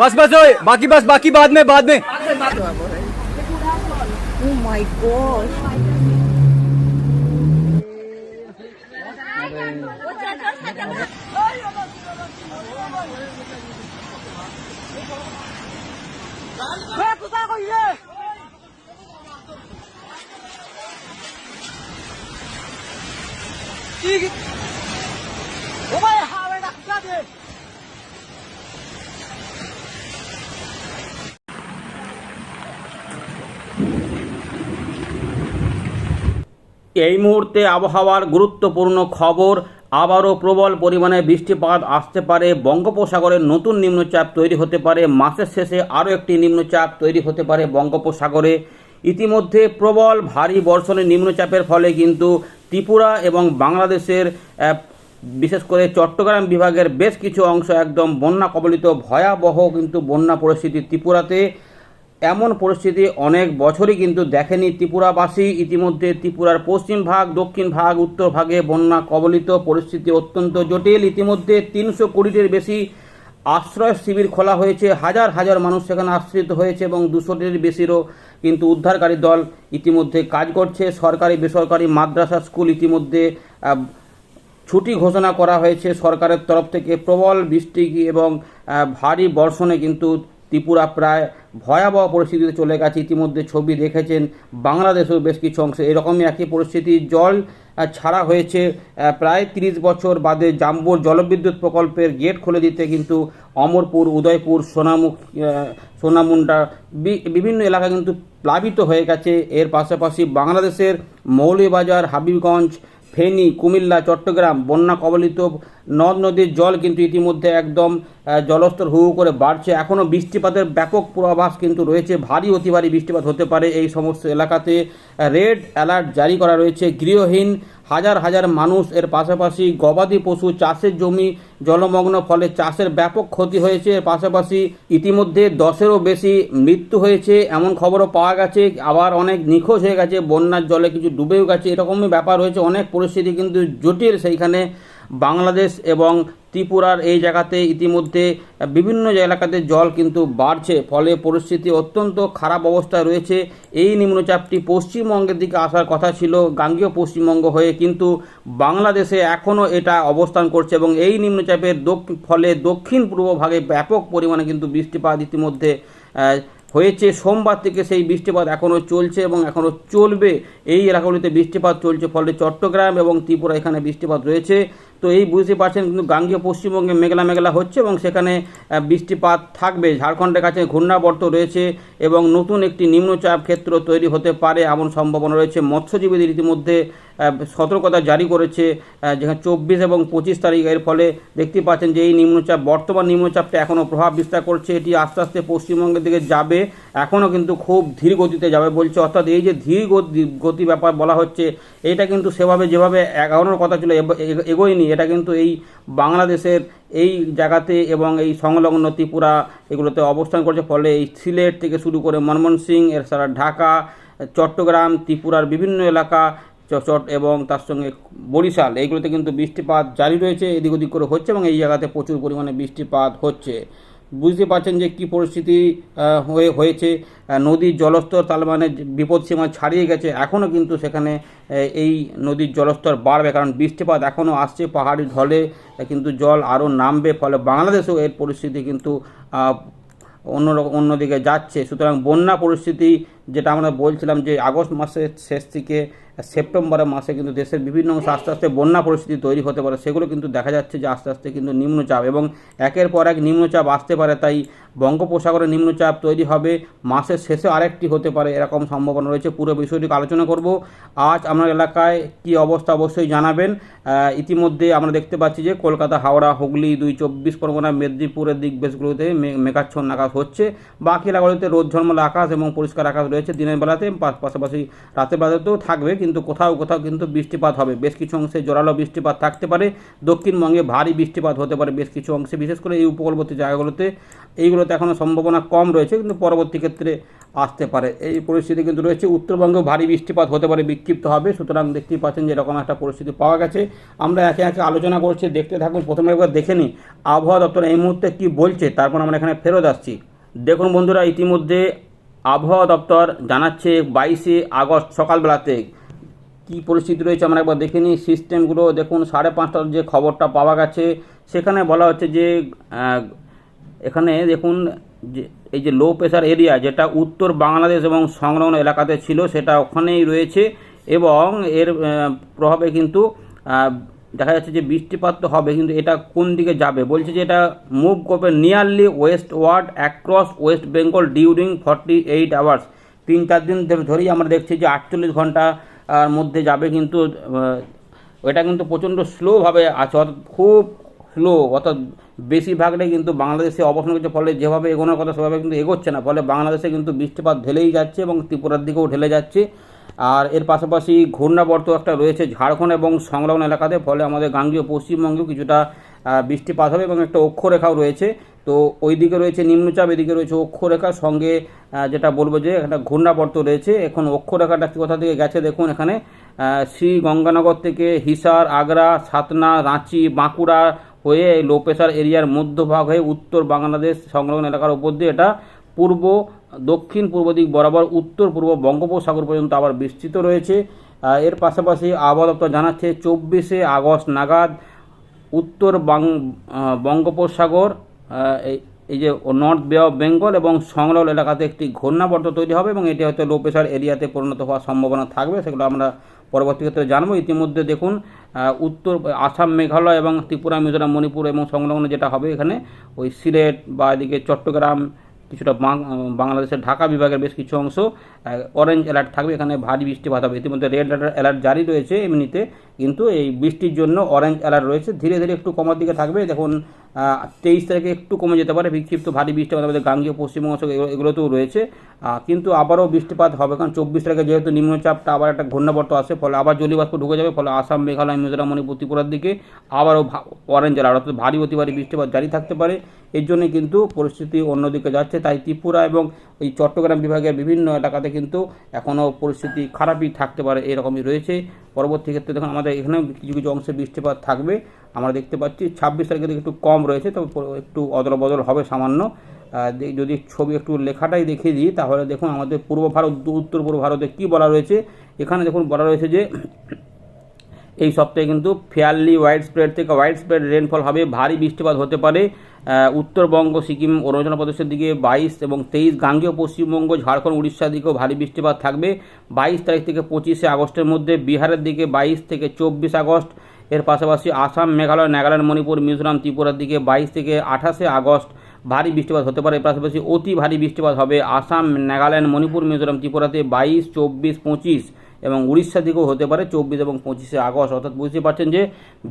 बस बस ओए बाकी बस बाकी बाद में बाद में। এই মুহূর্তে আবহাওয়ার গুরুত্বপূর্ণ খবর আবারও প্রবল পরিমাণে বৃষ্টিপাত আসতে পারে। বঙ্গোপসাগরে নতুন নিম্নচাপ তৈরি হতে পারে। মাসের শেষে আরও একটি নিম্নচাপ তৈরি হতে পারে বঙ্গোপসাগরে। ইতিমধ্যে প্রবল ভারী বর্ষণের নিম্নচাপের ফলে কিন্তু ত্রিপুরা এবং বাংলাদেশের বিশেষ করে চট্টগ্রাম বিভাগের বেশ কিছু অংশ একদম বন্যা কবলিত ভয়াবহ কিন্তু বন্যা পরিস্থিতি ত্রিপুরাতে। এমন পরিস্থিতি অনেক বছরই কিন্তু দেখেনি ত্রিপুরাবাসী। ইতিমধ্যে ত্রিপুরার পশ্চিম ভাগ, দক্ষিণ ভাগ, উত্তর ভাগে বন্যা কবলিত পরিস্থিতি অত্যন্ত জটিল। ইতিমধ্যে তিনশো কোটিটির বেশি আশ্রয় শিবির খোলা হয়েছে। হাজার হাজার মানুষ সেখানে আশ্রিত হয়েছে এবং দুশোটির বেশিরও কিন্তু উদ্ধারকারী দল ইতিমধ্যে কাজ করছে। সরকারি, বেসরকারি মাদ্রাসা স্কুল ইতিমধ্যে ছুটি ঘোষণা করা হয়েছে। সরকারের তরফ থেকে প্রবল বৃষ্টি এবং ভারী বর্ষণে কিন্তু ত্রিপুরা প্রায় ভয়াবহ পরিস্থিতিতে চলে গেছে। ইতিমধ্যে ছবি দেখেছেন বাংলাদেশেও বেশ কিছু অংশে। এরকমই একই পরিস্থিতি। জল ছাড়া হয়েছে প্রায় তিরিশ বছর বাদে জাম্বুর জলবিদ্যুৎ প্রকল্পের গেট খুলে দিতে কিন্তু অমরপুর, উদয়পুর, সোনামুখ সোনামুন্ডা বিভিন্ন এলাকা কিন্তু প্লাবিত হয়ে গেছে। এর পাশাপাশি বাংলাদেশের মৌলভীবাজার, হাবিবগঞ্জ, ফেনী, কুমিল্লা, চট্টগ্রাম, বন্যা কবলিত নদ নদীর জল কিন্তু ইতিমধ্যে একদম জলস্তর হু করে বাড়ছে। এখনও বৃষ্টিপাতের ব্যাপক পূর্বাভাস কিন্তু রয়েছে। ভারী অতি ভারী বৃষ্টিপাত হতে পারে এই সমস্ত এলাকাতে। রেড অ্যালার্ট জারি করা রয়েছে। গৃহহীন হাজার হাজার মানুষ এর পাশাপাশি গবাদি পশু, চাষের জমি, জলমগ্ন ফলে চাষের ব্যাপক ক্ষতি হয়েছে। এর পাশাপাশি ইতিমধ্যে দশেরও বেশি মৃত্যু হয়েছে। এমন খবরও পাওয়া গেছে। আবার অনেক নিখোঁজ হয়ে গেছে। বন্যার জলে কিছু ডুবেও গেছে। এরকমই ব্যাপার হয়েছে। অনেক পরিস্থিতি কিন্তু জটিল সেইখানে। বাংলাদেশ এবং ত্রিপুরার এই জায়গাতে ইতিমধ্যে বিভিন্ন এলাকাতে জল কিন্তু বাড়ছে। ফলে পরিস্থিতি অত্যন্ত খারাপ অবস্থায় রয়েছে। এই নিম্নচাপটি পশ্চিমবঙ্গের দিকে আসার কথা ছিল, গাঙ্গীয় পশ্চিমবঙ্গ হয়ে কিন্তু বাংলাদেশে এখনও এটা অবস্থান করছে এবং এই নিম্নচাপের ফলে দক্ষিণ পূর্ব ভাগে ব্যাপক পরিমাণে কিন্তু বৃষ্টিপাত ইতিমধ্যে হয়েছে। সোমবার থেকে সেই বৃষ্টিপাত এখনও চলছে এবং এখনও চলবে। এই এলাকাগুলিতে বৃষ্টিপাত চলছে, ফলে চট্টগ্রাম এবং ত্রিপুরা এখানে বৃষ্টিপাত রয়েছে। তো এই বুঝতে পারছেন কিন্তু গাঙ্গীয় পশ্চিমবঙ্গে মেঘলা মেঘলা হচ্ছে এবং সেখানে বৃষ্টিপাত থাকবে। ঝাড়খণ্ডের কাছে ঘূর্ণাবর্ত রয়েছে এবং নতুন একটি নিম্নচাপ ক্ষেত্র তৈরি হতে পারে এমন সম্ভাবনা রয়েছে। মৎস্যজীবীদের ইতিমধ্যে সতর্কতা জারি করেছে যেখানে চব্বিশ এবং পঁচিশ তারিখ। এর ফলে দেখতে পাচ্ছেন যে এই নিম্নচাপ, বর্তমান নিম্নচাপটা এখনও প্রভাব বিস্তার করছে। এটি আস্তে আস্তে পশ্চিমবঙ্গের দিকে যাবে, এখনও কিন্তু খুব ধীর গতিতে যাবে বলছে। অর্থাৎ এই যে ধীর গতি ব্যাপার বলা হচ্ছে, এটা কিন্তু সেভাবে যেভাবে এগানোর কথা ছিল এগোয়নি। এটা কিন্তু এই বাংলাদেশের এই জায়গাতে এবং এই সংলগ্ন ত্রিপুরা এগুলোতে অবস্থান করছে। ফলে এই সিলেট থেকে শুরু করে মনমোহন এর সারা ঢাকা, চট্টগ্রাম, ত্রিপুরার বিভিন্ন এলাকা চট এবং তার সঙ্গে বরিশাল, এইগুলোতে কিন্তু বৃষ্টিপাত জারি রয়েছে। এদিক ওদিক করে হচ্ছে এবং এই জায়গাতে প্রচুর পরিমাণে বৃষ্টিপাত হচ্ছে। বুঝতে পারছেন যে কি পরিস্থিতি হয়ে, হয়েছে। নদীর জলস্তর তার মানে বিপদসীমা ছাড়িয়ে গেছে। এখনও কিন্তু সেখানে এই নদীর জলস্তর বাড়বে, কারণ বৃষ্টিপাত এখনও আসছে পাহাড়ি ঢলে, কিন্তু জল আরও নামবে, ফলে বাংলাদেশেও এর পরিস্থিতি কিন্তু অন্যরকম অন্য অন্যদিকে যাচ্ছে। সুতরাং বন্যা পরিস্থিতি যেটা আমরা বলছিলাম যে আগস্ট মাসের শেষ থেকে সেপ্টেম্বরের মাসে কিন্তু দেশের বিভিন্ন অংশে আস্তে আস্তে বন্যা পরিস্থিতি তৈরি হতে পারে, সেগুলো কিন্তু দেখা যাচ্ছে যে আস্তে আস্তে কিন্তু নিম্নচাপ এবং একের পর এক নিম্নচাপ আসতে পারে, তাই বঙ্গোপসাগরে নিম্নচাপ তৈরি হবে, মাসের শেষে আরেকটি হতে পারে এরকম সম্ভাবনা রয়েছে, পুরো বিষয়টি আলোচনা করব। আজ আপনার এলাকায় কি অবস্থা অবশ্যই জানাবেন। ইতিমধ্যে আমরা দেখতে পাচ্ছি যে কলকাতা, হাওড়া, হুগলি দুই চব্বিশ পরগনা, মেদিনীপুরের দিক বেশগুলোতে মেঘাচ্ছন্ন আকাশ হচ্ছে, বাকি এলাকাগুলোতে রোদ ঝলমলে আকাশ এবং পরিষ্কার আকাশ রয়েছে রয়েছে দিনের বেলাতে পাশাপাশি রাতের বেলাতেও থাকবে, কিন্তু কোথাও কোথাও কিন্তু বৃষ্টিপাত হবে। বেশ কিছু অংশে জোরালো বৃষ্টিপাত থাকতে পারে। দক্ষিণবঙ্গে ভারী বৃষ্টিপাত হতে পারে বেশ কিছু অংশে। বিশেষ করে এই উপকূলবর্তী জায়গাগুলোতে এইগুলোতে এখনও সম্ভাবনা কম রয়েছে, কিন্তু পরবর্তী ক্ষেত্রে আসতে পারে। এই পরিস্থিতি কিন্তু রয়েছে। উত্তরবঙ্গেও ভারী বৃষ্টিপাত হতে পারে, বিক্ষিপ্ত হবে। সুতরাং দেখতেই পাচ্ছেন যে এরকম একটা পরিস্থিতি পাওয়া গেছে। আমরা একে একে আলোচনা করছি। দেখতে থাকুন। প্রথমে একবার দেখে নিই আবহাওয়া দপ্তর এই মুহূর্তে কী বলছে, তারপর আমরা এখানে ফেরত আসছি। দেখুন বন্ধুরা, ইতিমধ্যে আবহাওয়া দপ্তর জানাচ্ছে বাইশে আগস্ট সকালবেলাতে। কি পরিস্থিতি রয়েছে আমরা একবার দেখে নিই। সিস্টেমগুলো দেখুন, সাড়ে পাঁচটার যে খবরটা পাওয়া গেছে, সেখানে বলা হচ্ছে যে এখানে দেখুন যে, এই যে লো প্রেশার এরিয়া যেটা উত্তর বাংলাদেশ এবং সংলগ্ন এলাকাতে ছিল, সেটা ওখানেই রয়েছে এবং এর প্রভাবে কিন্তু দেখা যাচ্ছে যে বৃষ্টিপাত তো হবে কিন্তু এটা কোন দিকে যাবে? বলছে যে এটা মুভ করবে nearly westward across West Bengal during forty eight hours তিন চার দিন ধরে- ধরেই আমরা দেখছি যে আটচল্লিশ ঘণ্টা আহ, মধ্যে যাবে কিন্তু এটা কিন্তু প্রচণ্ড স্লোভাবে আছে অর্থাৎ খুব স্লো অর্থাৎ বেশিরভাগটাই কিন্তু বাংলাদেশে অবস্থান করছে ফলে যেভাবে এগোনোর কথা সেভাবে কিন্তু এগোচ্ছে না ফলে বাংলাদেশে কিন্তু বৃষ্টিপাত ঢেলেই যাচ্ছে এবং ত্রিপুরার দিকেও ঢেলে যাচ্ছে। আর এর পাশাপাশি ঘূর্ণাবর্ত একটা রয়েছে ঝাড়খণ্ড এবং সংলগ্ন এলাকাতে, ফলে আমাদের গাঙ্গীয় পশ্চিমবঙ্গেও কিছুটা বৃষ্টিপাত হবে এবং একটা অক্ষরেখাও রয়েছে। তো ওই দিকে রয়েছে নিম্নচাপ, এদিকে রয়েছে অক্ষরেখা, সঙ্গে যেটা বলব যে একটা ঘূর্ণাবর্ত রয়েছে। এখন অক্ষরেখাটা কোথা থেকে গেছে দেখুন এখানে। শ্রী গঙ্গানগর থেকে হিসার, আগ্রা, সাতনা, রাঁচি, বাঁকুড়া হয়ে লো প্রেশার এরিয়ার মধ্যভাগ হয়ে উত্তর বাংলাদেশ সংলগ্ন এলাকার উপর দিয়ে এটা পূর্ব দক্ষিণ পূর্ব দিক বরাবর, উত্তর পূর্ব বঙ্গোপসাগর পর্যন্ত আবার বিস্তৃত রয়েছে। এর পাশাপাশি আবহাওয়া দপ্তর জানাচ্ছে চব্বিশে আগস্ট নাগাদ উত্তর বঙ্গোপসাগর এই- এই যে নর্থ বে অফ বেঙ্গল এবং সংলগ্ন এলাকাতে একটি ঘূর্ণাবর্ত তৈরি হবে এবং এটি হয়তো লো প্রেশার এরিয়াতে পরিণত হওয়ার সম্ভাবনা থাকবে, সেগুলো আমরা পরবর্তী ক্ষেত্রে জানব। ইতিমধ্যে দেখুন উত্তর, আসাম, মেঘালয় এবং ত্রিপুরা, মিজোরাম, মণিপুর এবং সংলগ্ন যেটা হবে এখানে, ওই সিলেট বা এদিকে চট্টগ্রাম কিছুটা বাংলাদেশের ঢাকা বিভাগের বেশ কিছু অংশ অরেঞ্জ অ্যালার্ট থাকবে। এখানে ভারী বৃষ্টিপাত হবে। ইতিমধ্যে রেড অ্যালার্ট জারি রয়েছে এমনিতে। কিন্তু এই বৃষ্টির জন্য অরেঞ্জ অ্যালার্ট রয়েছে। ধীরে ধীরে একটু কমার দিকে থাকবে। দেখুন তেইশ তারিখে একটু কমে যেতে পারে, বিক্ষিপ্ত ভারী বৃষ্টিপাত আমাদের গাঙ্গীয়, পশ্চিমবঙ্গ এগুলো- এগুলোতেও রয়েছে। কিন্তু আবারও বৃষ্টিপাত হবে, কারণ চব্বিশ তারিখে যেহেতু নিম্নচাপটা আবার একটা ঘূর্ণাবর্ত আসে, ফলে আবার জলীয়বাষ্প ঢুকে যাবে, ফলে আসাম, মেঘালয়, মিজোরাম, মণিপুর, ত্রিপুরার দিকে আবারও অরেঞ্জ অ্যালার্ট অর্থাৎ ভারী অতি ভারী বৃষ্টিপাত জারি থাকতে পারে। এর জন্য কিন্তু পরিস্থিতি অন্যদিকে যাচ্ছে, তাই ত্রিপুরা এবং এই চট্টগ্রাম বিভাগের বিভিন্ন এলাকাতে কিন্তু এখনও পরিস্থিতি খারাপই থাকতে পারে, এরকমই রয়েছে। পরবর্তী ক্ষেত্রে দেখুন, আমাদের এখানেও কিছু কিছু অংশে বৃষ্টিপাত থাকবে। আমরা দেখতে পাচ্ছি, ছাব্বিশ তারিখে থেকে একটু কম রয়েছে তবে একটু অদল বদল হবে সামান্য। যদি ছবি একটু লেখাটাই দেখিয়ে দিই, তাহলে দেখুন আমাদের পূর্ব ভারত, উত্তর পূর্ব ভারতে কী বলা রয়েছে? এখানে দেখুন বলা রয়েছে যে, এই সপ্তাহে কিন্তু ফেয়ারলি ওয়াইড স্প্রেড থেকে ওয়াইড স্প্রেড রেনফল হবে, ভারী বৃষ্টিপাত হতে পারে। উত্তরবঙ্গ, সিকিম, অরুণাচল প্রদেশের দিকে বাইশ এবং তেইশ, গাঙ্গেয় পশ্চিমবঙ্গ, ঝাড়খণ্ড, উড়িষ্যার দিকেও ভারী বৃষ্টিপাত থাকবে। বাইশ তারিখ থেকে পঁচিশে আগস্টের মধ্যে, বিহারের দিকে বাইশ থেকে চব্বিশ আগস্ট এর পাশাপাশি আসাম, মেঘালয়, নাগাল্যান্ড, মণিপুর, মিজোরাম, ত্রিপুরার দিকে বাইশ থেকে আঠাশে আগস্ট ভারী বৃষ্টিপাত হতে পারে। পাশাপাশি অতি ভারী বৃষ্টিপাত হবে আসাম, নাগাল্যান্ড, মণিপুর, মিজোরাম, ত্রিপুরাতে বাইশ, চব্বিশ, পঁচিশ এবং উড়িষ্যা দিকেও হতে পারে চব্বিশ এবং পঁচিশে আগস্ট। অর্থাৎ বুঝতে পারছেন যে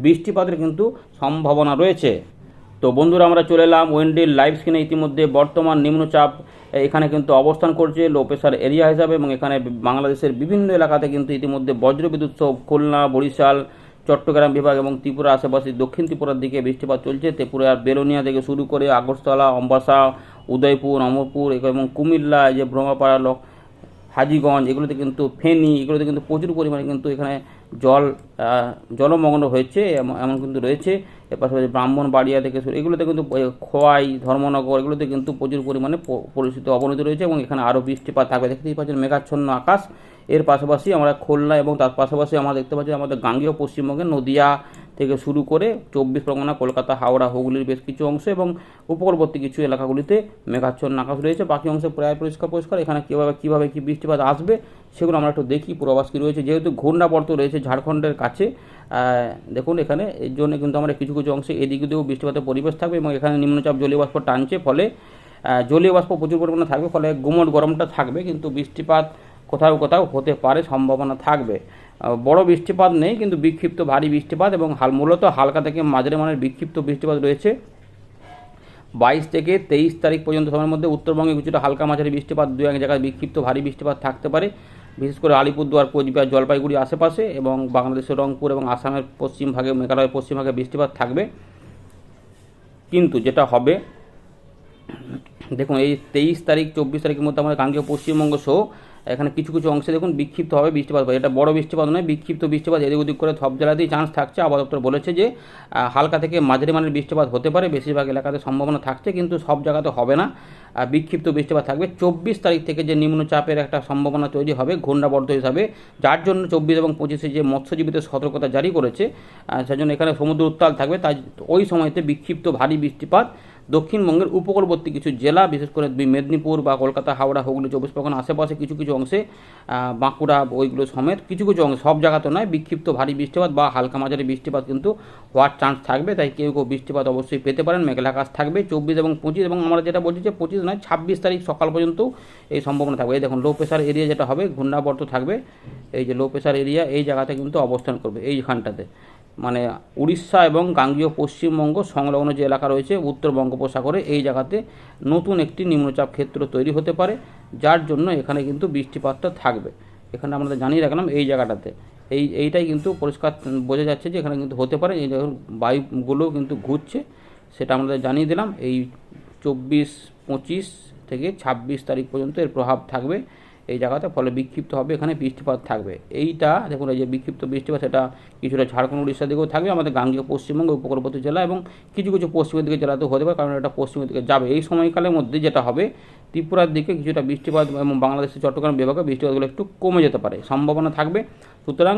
বৃষ্টিপাতের কিন্তু সম্ভাবনা রয়েছে। তো বন্ধুরা, আমরা চলে এলাম ওয়েন্ডির লাইভ স্ক্রিনে। ইতিমধ্যে বর্তমান নিম্নচাপ এখানে কিন্তু অবস্থান করছে লো প্রেশার এরিয়া হিসাবে এবং এখানে বাংলাদেশের বিভিন্ন এলাকাতে কিন্তু ইতিমধ্যে বজ্রবিদ্যুৎ সহ খুলনা, বরিশাল চট্টগ্রাম বিভাগ এবং ত্রিপুরা আশেপাশে দক্ষিণ ত্রিপুরার দিকে বৃষ্টিপাত চলছে। ত্রিপুরার বেলোনিয়া থেকে শুরু করে আগরতলা, অম্বাসা, উদয়পুর, অমরপুর এবং কুমিল্লা যে ব্রহ্মপাড়া, লক, হাজিগঞ্জ, এগুলোতে কিন্তু ফেনী, এগুলোতে কিন্তু প্রচুর পরিমাণে কিন্তু এখানে জল জলমগ্ন হয়েছে, এমন কিন্তু রয়েছে। এর পাশাপাশি ব্রাহ্মণবাড়িয়া থেকে শুরু, এগুলোতে কিন্তু খোয়াই, ধর্মনগর, এগুলোতে কিন্তু প্রচুর পরিমাণে পরিস্থিতি অবনতি রয়েছে এবং এখানে আরও বৃষ্টিপাত থাকবে। দেখতেই পাচ্ছেন মেঘাচ্ছন্ন আকাশ। এর পাশাপাশি আমরা খুলনা এবং তার পাশাপাশি আমরা দেখতে পাচ্ছি আমাদের গাঙ্গেয় পশ্চিমবঙ্গে নদিয়া থেকে শুরু করে চব্বিশ পরগনা, কলকাতা, হাওড়া, হুগলির বেশ কিছু অংশ এবং উপকূলবর্তী কিছু এলাকাগুলিতে মেঘাচ্ছন্ন আকাশ রয়েছে। বাকি অংশে প্রায় পরিষ্কার পরিষ্কার। এখানে কীভাবে কীভাবে কী বৃষ্টিপাত আসবে সেগুলো আমরা একটু দেখি। পূর্বাভাস কী রয়েছে? যেহেতু ঘূর্ণাবর্ত রয়েছে ঝাড়খণ্ডের কাছে দেখুন এখানে, এর জন্য কিন্তু আমরা কিছু কিছু অংশে এদিক দিয়েও বৃষ্টিপাতের পরিবেশ থাকবে এবং এখানে নিম্নচাপ জলীয় বাষ্প টানছে ফলে জলীয় বাষ্প প্রচুর পরিমাণে থাকবে, ফলে গুমট গরমটা থাকবে। কিন্তু বৃষ্টিপাত কোথাও কোথাও হতে পারে, সম্ভাবনা থাকবে। বড় বৃষ্টিপাত নেই, কিন্তু বিক্ষিপ্ত ভারী বৃষ্টিপাত এবং হাল, মূলত হালকা থেকে মাঝারি মানের বিক্ষিপ্ত বৃষ্টিপাত রয়েছে। বাইশ থেকে তেইশ তারিখ পর্যন্ত সময়ের মধ্যে উত্তরবঙ্গে কিছুটা হালকা মাঝারি বৃষ্টিপাত দু এক জায়গায় বিক্ষিপ্ত ভারী বৃষ্টিপাত থাকতে পারে। বিশেষ করে আলিপুরদুয়ার, কোচবিহার, জলপাইগুড়ি আশেপাশে এবং বাংলাদেশের রংপুর এবং আসামের পশ্চিম ভাগে, মেঘালয়ের পশ্চিম ভাগে বৃষ্টিপাত থাকবে। কিন্তু যেটা হবে, দেখুন, এই তেইশ তারিখ, চব্বিশ তারিখের মধ্যে আমাদের গাঙ্গেয় পশ্চিমবঙ্গ সহ এখানে কিছু কিছু অংশে দেখুন বিক্ষিপ্ত হবে বৃষ্টিপাত এটা বড় বৃষ্টিপাত নয়, বিক্ষিপ্ত বৃষ্টিপাত, এদিক ওদিক করে সব জেলাতেই চান্স থাকছে। আবহাওয়া দপ্তর বলেছে যে হালকা থেকে মাঝারি মানের বৃষ্টিপাত হতে পারে। বেশিরভাগ এলাকাতে সম্ভাবনা থাকছে, কিন্তু সব জায়গাতে হবে না। বিক্ষিপ্ত বৃষ্টিপাত থাকবে। চব্বিশ তারিখ থেকে যে নিম্নচাপের একটা সম্ভাবনা তৈরি হবে ঘূর্ণাবর্ত হিসাবে, যার জন্য চব্বিশ এবং পঁচিশে যে মৎস্যজীবীদের সতর্কতা জারি করেছে সেজন্য এখানে সমুদ্র উত্তাল থাকবে। তাই ওই সময়তে বিক্ষিপ্ত ভারী বৃষ্টিপাত দক্ষিণবঙ্গের উপকূলবর্তী কিছু জেলা, বিশেষ করে মেদিনীপুর বা কলকাতা, হাওড়া, হুগলি, চব্বিশ পরগনা আশেপাশে কিছু কিছু অংশে বাঁকুড়া ওইগুলো সমেত কিছু কিছু অংশ, সব জায়গাতে নয়, বিক্ষিপ্ত ভারী বৃষ্টিপাত বা হালকা মাঝারি বৃষ্টিপাত কিন্তু হওয়ার চান্স থাকবে, তাই কেউ কেউ বৃষ্টিপাত অবশ্যই পেতে পারেন, মেঘলা আকাশ থাকবে, চব্বিশ এবং পঁচিশ এবং আমরা যেটা বলছি যে পঁচিশ নয়, ছাব্বিশ তারিখ সকাল পর্যন্ত এই সম্ভাবনা থাকবে। এই দেখুন লো প্রেশার এরিয়া যেটা হবে, ঘূর্ণাবর্ত থাকবে, এই যে লো প্রেশার এরিয়া এই জায়গাতে কিন্তু অবস্থান করবে এইখানটাতে মানে উড়িষ্যা এবং গাঙ্গীয় পশ্চিমবঙ্গ সংলগ্ন যে এলাকা রয়েছে উত্তর বঙ্গোপসাগরে, এই জায়গাতে নতুন একটি নিম্নচাপ ক্ষেত্র তৈরি হতে পারে, যার জন্য এখানে কিন্তু বৃষ্টিপাতটা থাকবে। এখানে আমরা জানিয়ে রাখলাম এই জায়গাটাতে। এই, এইটাই কিন্তু পরিষ্কার বোঝা যাচ্ছে যে এখানে কিন্তু হতে পারে, এই বায়ুগুলো কিন্তু ঘুরছে, সেটা আমাদের জানিয়ে দিলাম। এই চব্বিশ পঁচিশ থেকে ছাব্বিশ তারিখ পর্যন্ত এর প্রভাব থাকবে। এই জায়গাতে, ফলে বিক্ষিপ্ত হবে, এখানে বৃষ্টিপাত থাকবে। এইটা, দেখুন, এই যে বিক্ষিপ্ত বৃষ্টিপাত, সেটা কিছুটা ঝাড়খণ্ড, উড়িষ্যার দিকেও থাকবে, আমাদের গাঙ্গীয় পশ্চিমবঙ্গ, উপকূলবর্তী জেলা এবং কিছু কিছু পশ্চিমের দিকে জেলাতেও হতে পারে, কারণ এটা পশ্চিমের দিকে যাবে। এই সময়কালের মধ্যে যেটা হবে, ত্রিপুরার দিকে কিছুটা বৃষ্টিপাত এবং বাংলাদেশের চট্টগ্রাম বিভাগে বৃষ্টিপাতগুলো একটু কমে যেতে পারে, সম্ভাবনা থাকবে। সুতরাং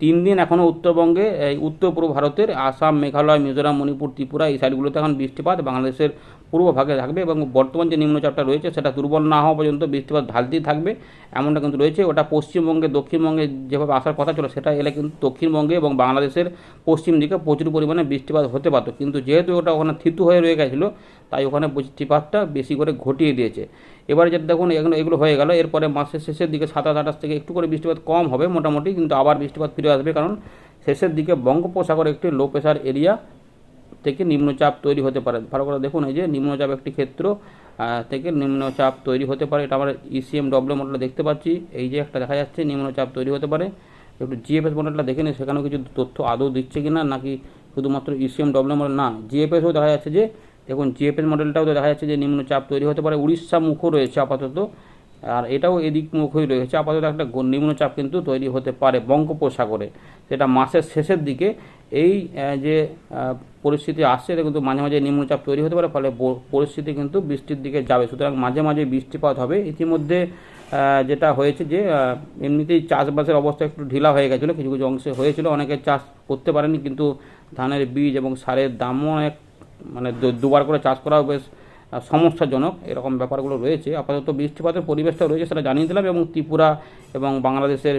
তিন দিন এখনও উত্তরবঙ্গে, এই উত্তর পূর্ব ভারতের, আসাম, মেঘালয়, মিজোরাম, মণিপুর, ত্রিপুরা এই সাইডগুলোতে এখন বৃষ্টিপাত বাংলাদেশের পূর্ব ভাগে থাকবে এবং বর্তমান যে নিম্নচাপটা রয়েছে সেটা দুর্বল না হওয়া পর্যন্ত বৃষ্টিপাত ঢালতেই থাকবে, এমনটা কিন্তু রয়েছে। ওটা পশ্চিমবঙ্গে, দক্ষিণবঙ্গে যেভাবে আসার কথা ছিল সেটা এলে কিন্তু দক্ষিণবঙ্গে এবং বাংলাদেশের পশ্চিম দিকে প্রচুর পরিমাণে বৃষ্টিপাত হতে পারত। কিন্তু যেহেতু ওটা ওখানে থিতু হয়ে রয়ে গেছিল, তাই ওখানে বৃষ্টিপাতটা বেশি করে ঘটিয়ে দিয়েছে। এবারে যেটা দেখুন এগুলো এগুলো হয়ে গেল। এরপরে মাসের শেষের দিকে সাতাশ আঠাশ থেকে একটু করে বৃষ্টিপাত কম হবে মোটামুটি, কিন্তু আবার বৃষ্টিপাত ফিরে আসবে কারণ শেষের দিকে বঙ্গোপসাগর একটি লো প্রেশার এরিয়া থেকে নিম্নচাপ তৈরি হতে পারে। ভালো করে দেখুন, এই যে নিম্নচাপ একটি ক্ষেত্র থেকে নিম্নচাপ তৈরি হতে পারে। এটা আমরা ইসিএম ডব্লিউ মডেলে দেখতে পাচ্ছি। এই যে একটা দেখা যাচ্ছে, নিম্নচাপ তৈরি হতে পারে। একটু জিএফএস মডেলটা দেখে নিই সেখানেও কিছু তথ্য আদৌ দিচ্ছে কিনা, নাকি শুধুমাত্র ইসিএম ডব্লিউ মডেল না জিএফএসও দেখা যাচ্ছে যে দেখুন জিএফএস মডেলটাও তো দেখা যাচ্ছে যে নিম্নচাপ তৈরি হতে পারে। উড়িষ্যা মুখও রয়েছে আপাতত। আর এটাও এদিক মুখই রয়েছে। আপাতত একটা নিম্নচাপ কিন্তু তৈরি হতে পারে বঙ্গোপসাগরে। সেটা মাসের শেষের দিকে এই যে পরিস্থিতি আসছে, এটা কিন্তু মাঝে মাঝে নিম্নচাপ তৈরি হতে পারে, ফলে পরিস্থিতি কিন্তু বৃষ্টির দিকে যাবে। সুতরাং মাঝে মাঝে বৃষ্টিপাত হবে। ইতিমধ্যে যেটা হয়েছে যে এমনিতেই চাষবাসের অবস্থা একটু ঢিলা হয়ে গেছিল। কিছু কিছু অংশে হয়েছিল। অনেকে চাষ করতে পারেনি, কিন্তু ধানের বীজ এবং সারের দামও অনেক মানে দুবার করে চাষ করাও বেশ সমস্যাজনক। এরকম ব্যাপারগুলো রয়েছে। আপাতত বৃষ্টিপাতের পরিবেশটা রয়েছে সেটা জানিয়ে দিলাম এবং ত্রিপুরা এবং বাংলাদেশের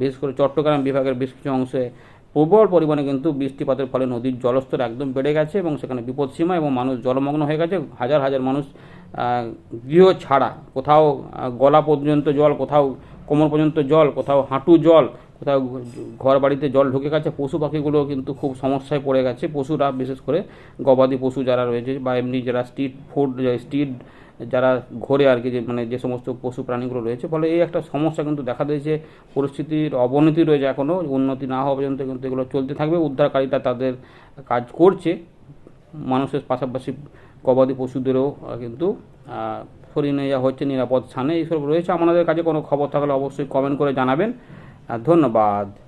বিশেষ করে চট্টগ্রাম বিভাগের বেশ কিছু অংশে প্রবল পরিমাণে কিন্তু বৃষ্টিপাতের ফলে নদীর জলস্তর একদম বেড়ে গেছে এবং সেখানে বিপদসীমা এবং মানুষ জলমগ্ন হয়ে গেছে। হাজার হাজার মানুষ গৃহ ছাড়া, কোথাও গলা পর্যন্ত জল, কোথাও কোমর পর্যন্ত জল, কোথাও হাঁটু জল কোথাও ঘর বাড়িতে জল ঢুকে গেছে, পশু পাখিগুলো কিন্তু খুব সমস্যায় পড়ে গেছে। পশুরা, বিশেষ করে গবাদি পশু যারা রয়েছে বা এমনি যারা স্ট্রিট ফুড স্ট্রিট যারা ঘোরে আর কি, যে মানে যে সমস্ত পশু প্রাণীগুলো রয়েছে, ফলে এই একটা সমস্যা কিন্তু দেখা দিয়েছে পরিস্থিতির অবনতি রয়েছে এখনও উন্নতি না হওয়া পর্যন্ত কিন্তু এগুলো চলতে থাকবে। উদ্ধারকারীরা তাদের কাজ করছে, মানুষের পাশাপাশি গবাদি পশুদেরও কিন্তু সরিয়ে নিয়ে যাওয়া হচ্ছে নিরাপদ স্থানে। এইসব রয়েছে। আমাদের কাছে কোনো খবর থাকলে অবশ্যই কমেন্ট করে জানাবেন। ধন্যবাদ।